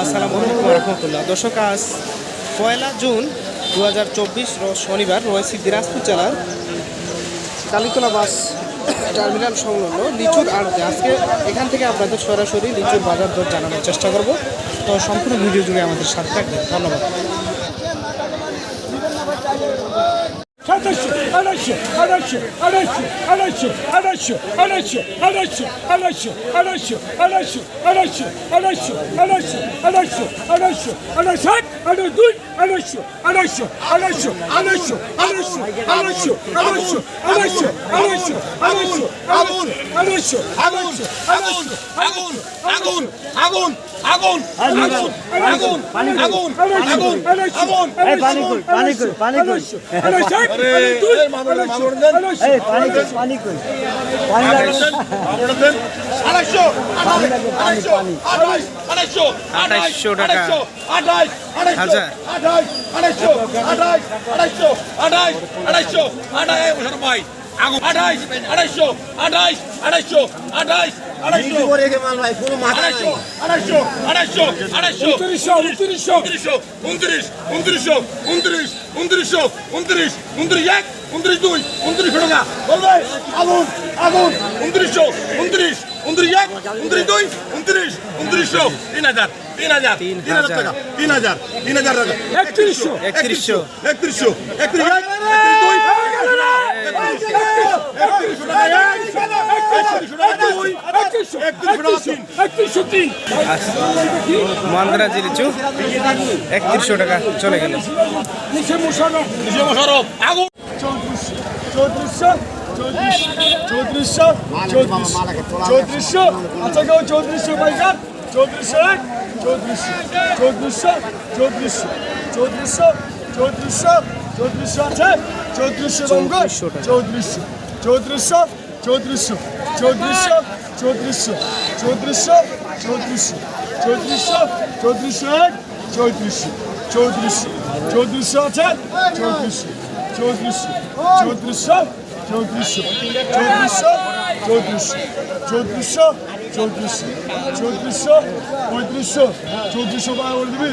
আসসালামু আলাইকুম রহমতুল্লাহ। দর্শক, আজ পয়লা জুন দু হাজার চব্বিশ শনিবার রয়েছে দিনাজপুর জেলার কালীতলা বাস টার্মিনাল সংলগ্ন লিচুর আড়তে। আজকে এখান থেকে আপনাদের সরাসরি লিচুর বাজার দর জানানোর চেষ্টা করব। তো সম্পূর্ণ ভিডিও জুড়ে আমাদের সাথে থাকবেন। ধন্যবাদ। সাতাশশো আড়াইশো আড়াইশো আড়াইশো আড়াইশো আড়াইশো আড়াইশো আড়াইশো আড়াইশো আড়াইশো আড়াইশো আড়াইশো আড়াইশো আড়াইশো আড়াইশো আড়াইশো আড়াইশো আড়াই দুই আড়াইশো আড়াইশো আড়াইশো আড়াইশো আড়াইশো আড়াইশো আড়াইশো আড়াইশো আড়াইশো আড়াইশো আগুন! আড়াইশো আগুন আগুন আগুন আগুন আগুন আগুন আগুন আগুন আগুন আগুন আগুন এই পানি কই পানি কই পানি কই আড়াইশো এক আঠাইশো টাকা আচ্ছা আঠাইশো আঠাইশো আঠাইশো আঠাইশো আঠাইশো আঠাইশো আঠাইশো আঠাইশ আঠাইশো আঠাইশ আঠাইশো আঠাইশ উনত্রিশ দুই উনত্রিশ টাকা আগুন আগুন। উনত্রিশশো উনত্রিশ উনত্রিশ এক উনত্রিশ দুই উনত্রিশ উনত্রিশশো তিন হাজার তিন হাজার তিন হাজার টাকা তিন হাজার তিন হাজার টাকা। একত্রিশশো। একত্রিশশো একত্রিশশো একত্রিশ মান্দ্রাজি লিচু একত্রিশশো টাকা চলে গেল চৌত্রিশশো চৌত্রিশশো চৌত্রিশশো আচ্ছা কেউ চৌত্রিশশো পাইকার চৌত্রিশশো চৌত্রিশশো চৌত্রিশশো চৌত্রিশশো চৌত্রিশশো চৌত্রিশশো চৌত্রিশশো আছে চৌত্রিশশো রঙ্গ চৌত্রিশশো চৌত্রিশশো চৌত্রিশশো চৌত্রিশশো চৌত্রিশশো চৌত্রিশশো চৌত্রিশশো চৌত্রিশশো চৌত্রিশশো এক চৌত্রিশশো চৌত্রিশশো চৌত্রিশশো আছে চৌত্রিশশো চৌত্রিশশো চৌত্রিশশো চৌত্রিশশো চৌত্রিশশো চৌত্রিশশো চৌত্রিশশো চৌত্রিশশো চৌত্রিশশো পঁয়ত্রিশশো চৌত্রিশশো টাকা করে দিবি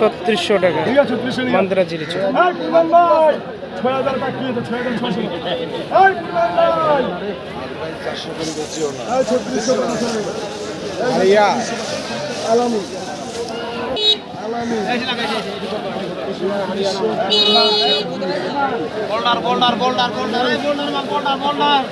ছত্রিশশো টাকা। মান্দ্রা জিরি boulder boulder boulder boulder boulder boulder